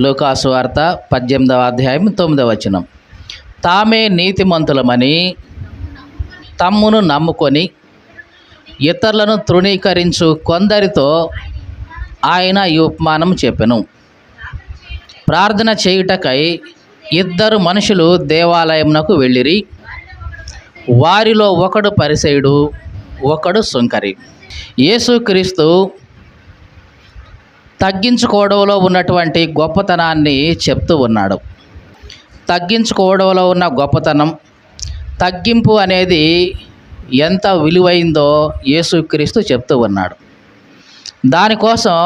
లూకాసు వార్త పద్దెనిమిదవ అధ్యాయం తొమ్మిదవ వచనం. తామే నీతిమంతులమని తమ్మును నమ్ముకొని ఇతరులను తృణీకరించు కొందరితో ఆయన ఈ ఉపమానం చెప్పెను. ప్రార్థన చేయుటకై ఇద్దరు మనుషులు దేవాలయమునకు వెళ్ళిరి. వారిలో ఒకడు పరిసేయుడు ఒకడు సుంకరి. యేసుక్రీస్తు తగ్గించుకోవడంలో ఉన్నటువంటి గొప్పతనాన్ని చెప్తూ ఉన్నాడు. తగ్గించుకోవడంలో ఉన్న గొప్పతనం తగ్గింపు అనేది ఎంత విలువైందో యేసుక్రీస్తు చెప్తూ ఉన్నాడు. దానికోసం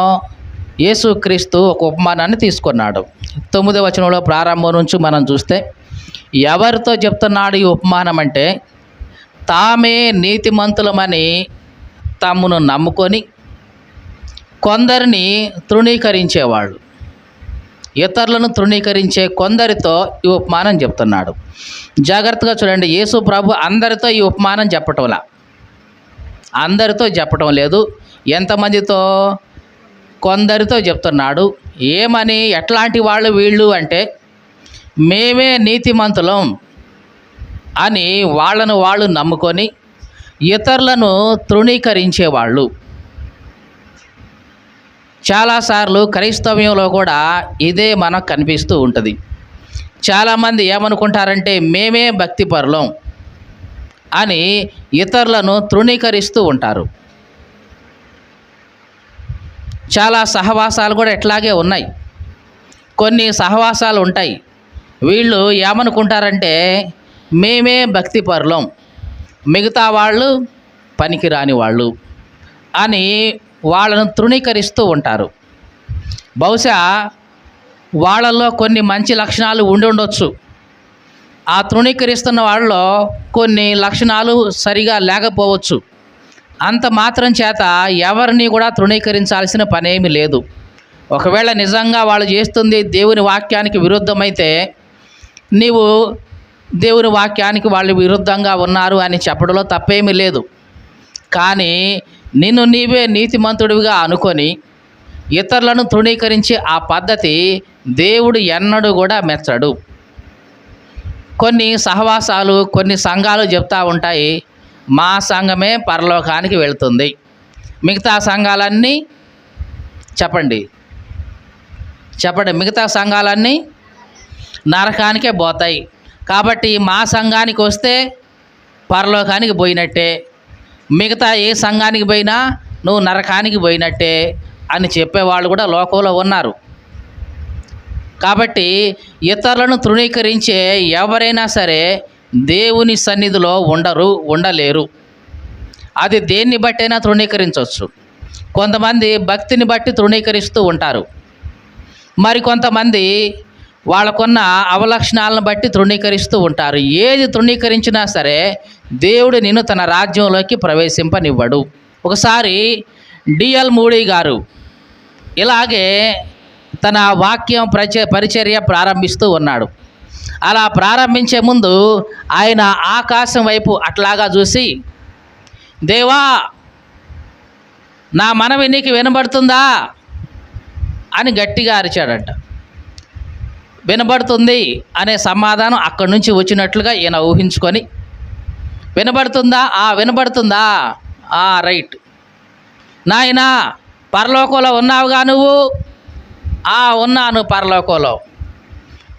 యేసుక్రీస్తు ఒక ఉపమానాన్ని తీసుకున్నాడు. తొమ్మిదవ వచనంలో ప్రారంభం నుంచి మనం చూస్తే ఎవరితో చెప్తున్నాడు ఈ ఉపమానం అంటే తామే నీతిమంతులమని తమ్మును నమ్ముకొని కొందరిని తృణీకరించేవాళ్ళు. ఇతరులను తృణీకరించే కొందరితో ఈ ఉపమానం చెప్తున్నాడు. జాగ్రత్తగా చూడండి యేసు ప్రభు అందరితో ఈ ఉపమానం చెప్పటంలా. అందరితో చెప్పటం లేదు. ఎంతమందితో? కొందరితో చెప్తున్నాడు. ఏమని? ఎట్లాంటి వాళ్ళు వీళ్ళు అంటే మేమే నీతిమంతులం అని వాళ్ళను వాళ్ళు నమ్ముకొని ఇతరులను తృణీకరించేవాళ్ళు. చాలాసార్లు క్రైస్తవ్యంలో కూడా ఇదే మనకు కనిపిస్తూ ఉంటుంది. చాలామంది ఏమనుకుంటారంటే మేమే భక్తిపరులం అని ఇతరులను తృణీకరిస్తూ ఉంటారు. చాలా సహవాసాలు కూడా ఇట్లాగే ఉన్నాయి. కొన్ని సహవాసాలు ఉంటాయి. వీళ్ళు ఏమనుకుంటారంటే మేమే భక్తిపరులం మిగతా వాళ్ళు పనికిరాని వాళ్ళు అని వాళ్ళను తృణీకరిస్తూ ఉంటారు. బహుశా వాళ్ళల్లో కొన్ని మంచి లక్షణాలు ఉండి ఉండొచ్చు. ఆ తృణీకరిస్తున్న వాళ్ళలో కొన్ని లక్షణాలు సరిగా లేకపోవచ్చు. అంత మాత్రం చేత ఎవరిని కూడా తృణీకరించాల్సిన పనేమి లేదు. ఒకవేళ నిజంగా వాళ్ళు చేస్తుంది దేవుని వాక్యానికి విరుద్ధమైతే నీవు దేవుని వాక్యానికి వాళ్ళు విరుద్ధంగా ఉన్నారు అని చెప్పడంలో తప్పేమీ లేదు. కానీ నిన్ను నీవే నీతిమంతుడివిగా అనుకొని ఇతరులను తృణీకరించే ఆ పద్ధతి దేవుడు ఎన్నడూ కూడా మెచ్చడు. కొన్ని సహవాసాలు కొన్ని సంఘాలు చెప్తా ఉంటాయి మా సంఘమే పరలోకానికి వెళుతుంది. మిగతా సంఘాలన్నీ చెప్పండి. చెప్పండి మిగతా సంఘాలన్నీ నరకానికే పోతాయి. కాబట్టి మా సంఘానికి వస్తే పరలోకానికి పోయినట్టే. మిగతా ఏ సంఘానికి పోయినా నువ్వు నరకానికి పోయినట్టే అని చెప్పేవాళ్ళు కూడా లోకంలో ఉన్నారు. కాబట్టి ఇతరులను తృణీకరించే ఎవరైనా సరే దేవుని సన్నిధిలో ఉండరు ఉండలేరు. అది దేన్ని బట్టైనా తృణీకరించవచ్చు. కొంతమంది భక్తిని బట్టి తృణీకరిస్తూ ఉంటారు. మరి కొంతమంది వాళ్ళకున్న అవలక్షణాలను బట్టి తృణీకరిస్తూ ఉంటారు. ఏది తృణీకరించినా సరే దేవుడు నిన్ను తన రాజ్యంలోకి ప్రవేశింపనివ్వడు. ఒకసారి డిఎల్ మూడీ గారు ఇలాగే తన వాక్యం ప్రచ పరిచర్య ప్రారంభిస్తూ ఉన్నాడు. అలా ప్రారంభించే ముందు ఆయన ఆకాశం వైపు అట్లాగా చూసి దేవా నా మనవి నీకు వినబడుతుందా? అని గట్టిగా అరిచాడంట. వినబడుతుంది అనే సమాధానం అక్కడి నుంచి వచ్చినట్లుగా ఈయన ఊహించుకొని వినబడుతుందా? ఆ వినబడుతుందా? ఆ రైట్. నాయనా పరలోకంలో ఉన్నావుగా నువ్వు? ఆ ఉన్నాను పరలోకంలో.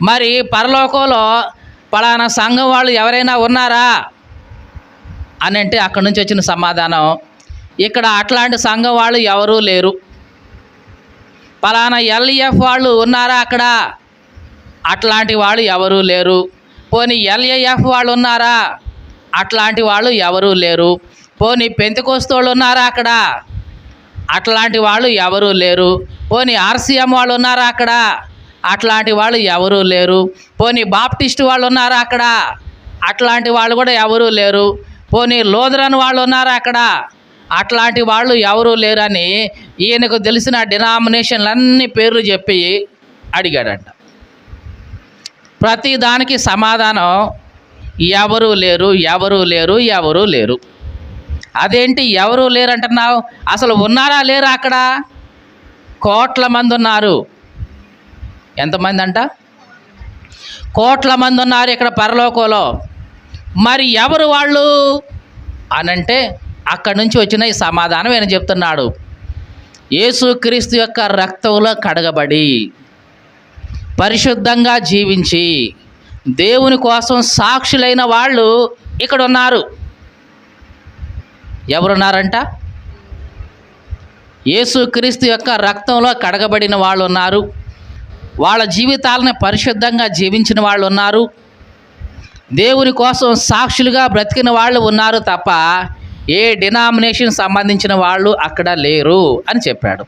మరి పరలోకంలో పలానా సంఘం వాళ్ళు ఎవరైనా ఉన్నారా? అని అంటే అక్కడి నుంచి వచ్చిన సమాధానం ఇక్కడ అట్లాంటి సంఘం వాళ్ళు ఎవరూ లేరు. పలానా ఎల్ఈఎఫ్ వాళ్ళు ఉన్నారా అక్కడ? అట్లాంటి వాళ్ళు ఎవరూ లేరు. పోనీ ఎల్ఏఎఫ్ వాళ్ళు ఉన్నారా? అట్లాంటి వాళ్ళు ఎవరూ లేరు. పోనీ పెంతకోస్తోళ్ళు ఉన్నారా అక్కడ? అట్లాంటి వాళ్ళు ఎవరూ లేరు. పోనీ ఆర్సీఎం వాళ్ళు ఉన్నారా అక్కడ? అట్లాంటి వాళ్ళు ఎవరూ లేరు. పోనీ బాప్టిస్ట్ వాళ్ళు ఉన్నారా అక్కడ? అట్లాంటి వాళ్ళు కూడా ఎవరూ లేరు. పోనీ లోదరన్ వాళ్ళు ఉన్నారా అక్కడ? అట్లాంటి వాళ్ళు ఎవరూ లేరని ఈయనకు తెలిసిన డినామినేషన్లన్నీ పేర్లు చెప్పి అడిగాడంట. ప్రతి దానికి సమాధానం ఎవరు లేరు ఎవరు లేరు ఎవరు లేరు. అదేంటి ఎవరు లేరు అంటున్నావు అసలు ఉన్నారా లేరా అక్కడ? కోట్ల మంది ఉన్నారు. ఎంతమంది అంట? కోట్ల మంది ఉన్నారు ఇక్కడ పరలోకంలో. మరి ఎవరు వాళ్ళు? అనంటే అక్కడి నుంచి వచ్చిన ఈ సమాధానం ఆయన చెప్తున్నాడు. యేసుక్రీస్తు యొక్క రక్తంలో కడగబడి పరిశుద్ధంగా జీవించి దేవుని కోసం సాక్షులైన వాళ్ళు ఇక్కడ ఉన్నారు ఎవరున్నారంట యేసుక్రీస్తు యొక్క రక్తంలో కడగబడిన వాళ్ళు ఉన్నారు వాళ్ళ జీవితాలను పరిశుద్ధంగా జీవించిన వాళ్ళు ఉన్నారు దేవుని కోసం సాక్షులుగా బ్రతికిన వాళ్ళు ఉన్నారు తప్ప ఏ డినామినేషన్ సంబంధించిన వాళ్ళు అక్కడ లేరు అని చెప్పాడు.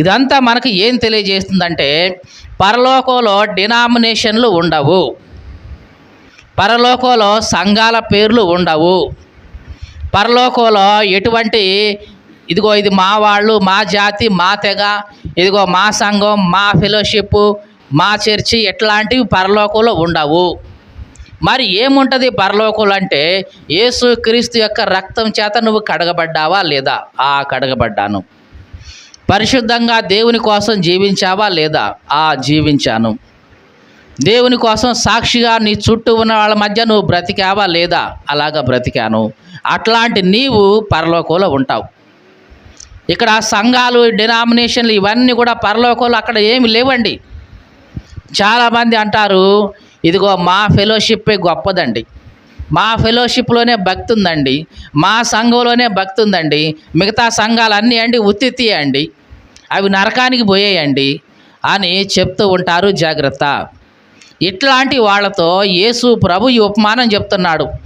ఇదంతా మనకు ఏం తెలియజేస్తుందంటే పరలోకంలో డినామినేషన్లు ఉండవు. పరలోకంలో సంఘాల పేర్లు ఉండవు. పరలోకంలో ఎటువంటి ఇదిగో ఇది మా వాళ్ళు మా జాతి మా తెగ ఇదిగో మా సంఘం మా ఫెలోషిప్ మా చర్చి ఎట్లాంటివి పరలోకంలో ఉండవు. మరి ఏముంటుంది పరలోకంలో అంటే యేసు క్రీస్తు యొక్క రక్తం చేత నువ్వు కడగబడ్డావా లేదా? ఆ కడగబడ్డాను. పరిశుద్ధంగా దేవుని కోసం జీవించావా లేదా? ఆ జీవించాను. దేవుని కోసం సాక్షిగా నీ చుట్టూ ఉన్న వాళ్ళ మధ్య నువ్వు బ్రతికావా లేదా? అలాగా బ్రతికాను. అట్లాంటి నీవు పరలోకంలో ఉంటావు. ఇక్కడ సంఘాలు డినామినేషన్లు ఇవన్నీ కూడా పరలోకంలో అక్కడ ఏమి లేవండి. చాలామంది అంటారు ఇదిగో మా ఫెలోషిప్పే గొప్పదండి. మా ఫెలోషిప్లోనే భక్తి ఉందండి మా సంఘంలోనే భక్తి ఉందండి మిగతా సంఘాలు అన్నీ అండి ఉత్తిత్తి అండి. అవి నరకానికి పోయేయండి అని చెప్తూ ఉంటారు జాగ్రత్త. ఇట్లాంటి వాళ్ళతో యేసు ప్రభు ఈ ఉపమానం చెప్తున్నాడు.